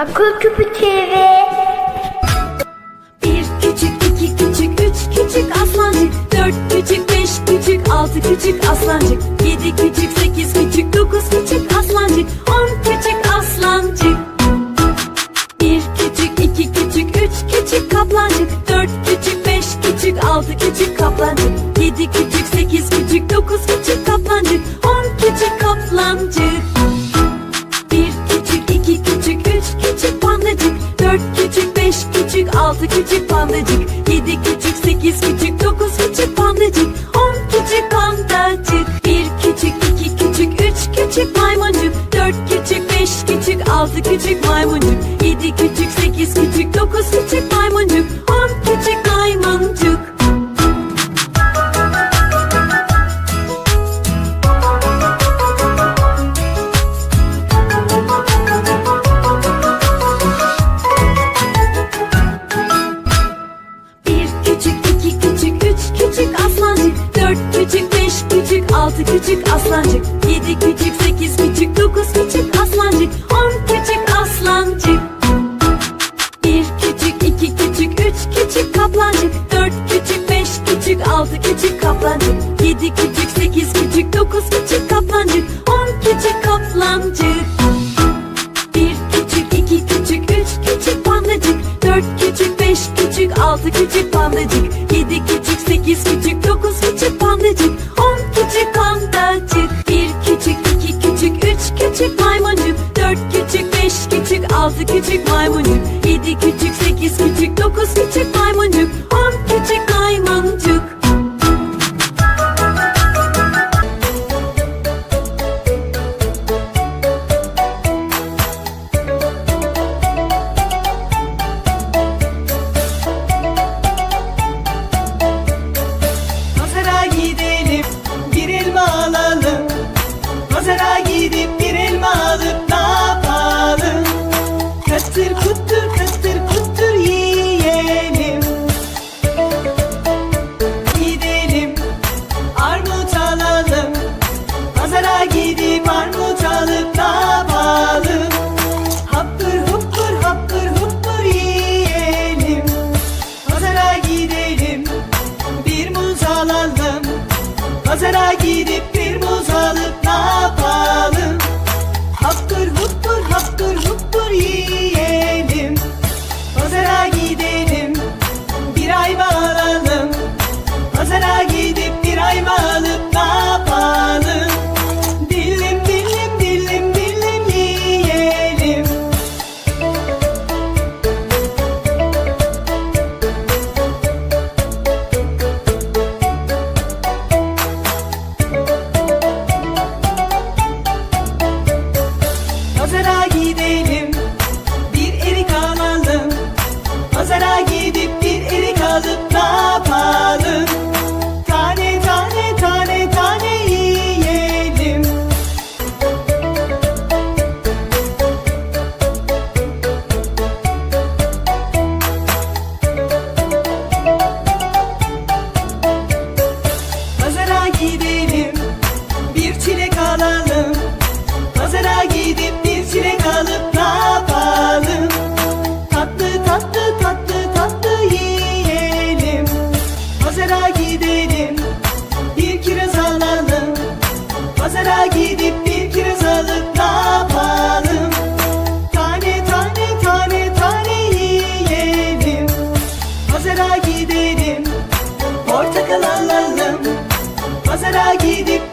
Akıl Küpü TV. Bir küçük, iki küçük, üç küçük aslancık. Dört küçük, beş küçük, altı küçük aslancık. Yedi küçük, sekiz küçük, dokuz küçük aslancık. On küçük aslancık. Bir küçük, iki küçük, üç küçük kaplancık. Dört küçük, beş küçük, altı küçük kaplancık. Yedi küçük, altı küçük pandacık Yedi küçük sekiz küçük dokuz küçük pandacık On küçük pandacık. Bir küçük iki küçük üç küçük maymuncuk Dört küçük beş küçük altı küçük maymuncuk Yedi küçük sekiz küçük dokuz küçük maymuncuk. altı küçük aslancık Yedi küçük sekiz küçük dokuz küçük aslancık On küçük aslancık. Bir küçük iki küçük üç küçük kaplancık Dört küçük beş küçük altı küçük kaplancık Yedi küçük sekiz küçük dokuz küçük kaplancık On küçük kaplancık. Bir küçük iki küçük üç küçük pandacık Dört küçük beş küçük altı küçük pandacık Yedi küçük sekiz küçük dokuz küçük pandacık Altı küçük maymuncuk Yedi küçük sekiz küçük dokuz küçük เธอหนักหน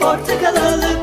portakal alır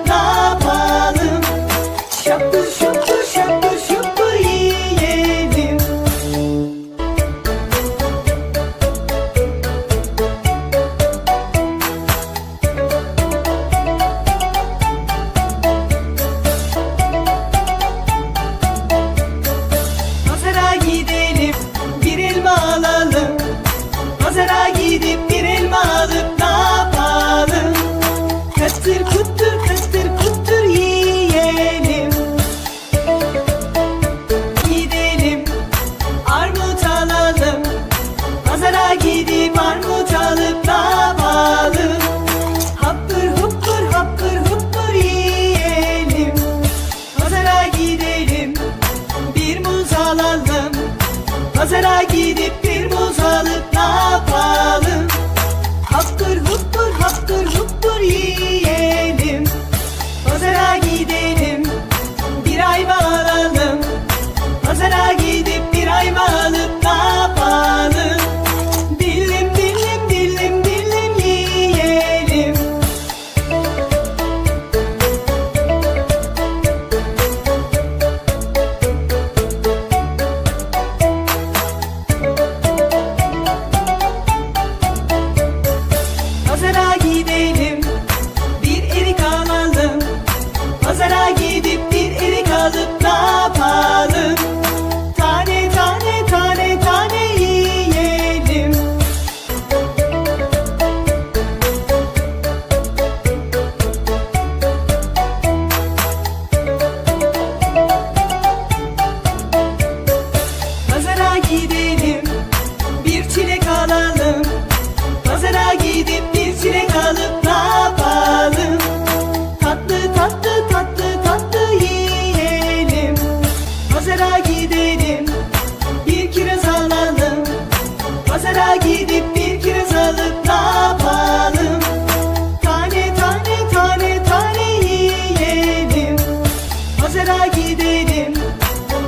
Pazara gidelim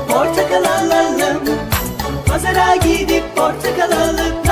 portakal alalım. Pazara gidip portakal alıp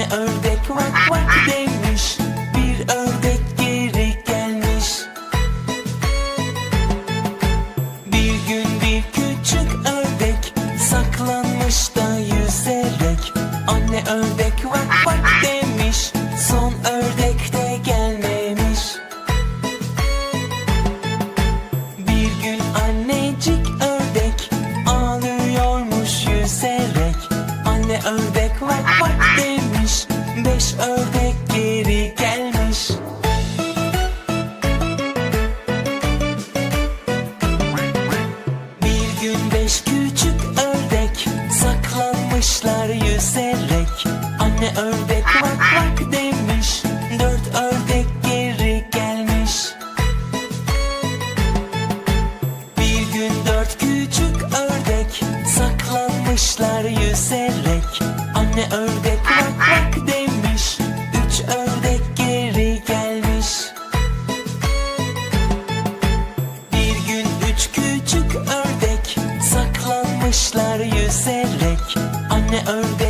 tane ördek vak vak demiş. Bir ördek geri gelmiş. Bir gün bir küçük ördek Saklanmış da yüzerek. Anne ördek vak vak demiş Son ördek de gelmemiş. Bir gün annecik ördek Ağlıyormuş yüzerek. Anne ördek vak vak demiş. Kaçmış ördek geri gelmiş. Bir gün beş küçük ördek Saklanmışlar yüzerek. Anne ördek vak vak demiş Dört ördek geri gelmiş. Bir gün dört küçük ördek Saklanmışlar yüzerek. Anne ördek and earn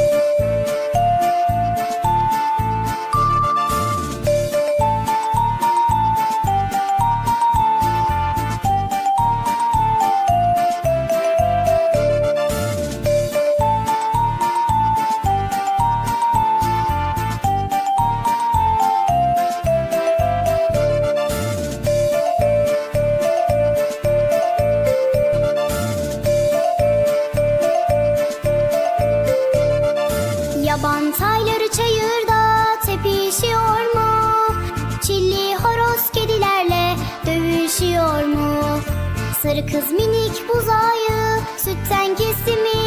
Kız minik buzağı sütten kesti mi?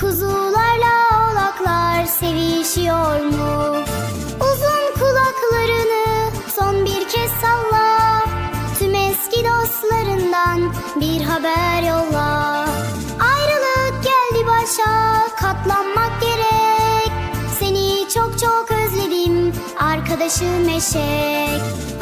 Kuzularla oğlaklar sevişiyor mu? Uzun kulaklarını son bir kez salla Tüm eski dostlarından bir haber yolla Ayrılık geldi başa katlanmak gerek Seni çok çok özledim arkadaşım eşek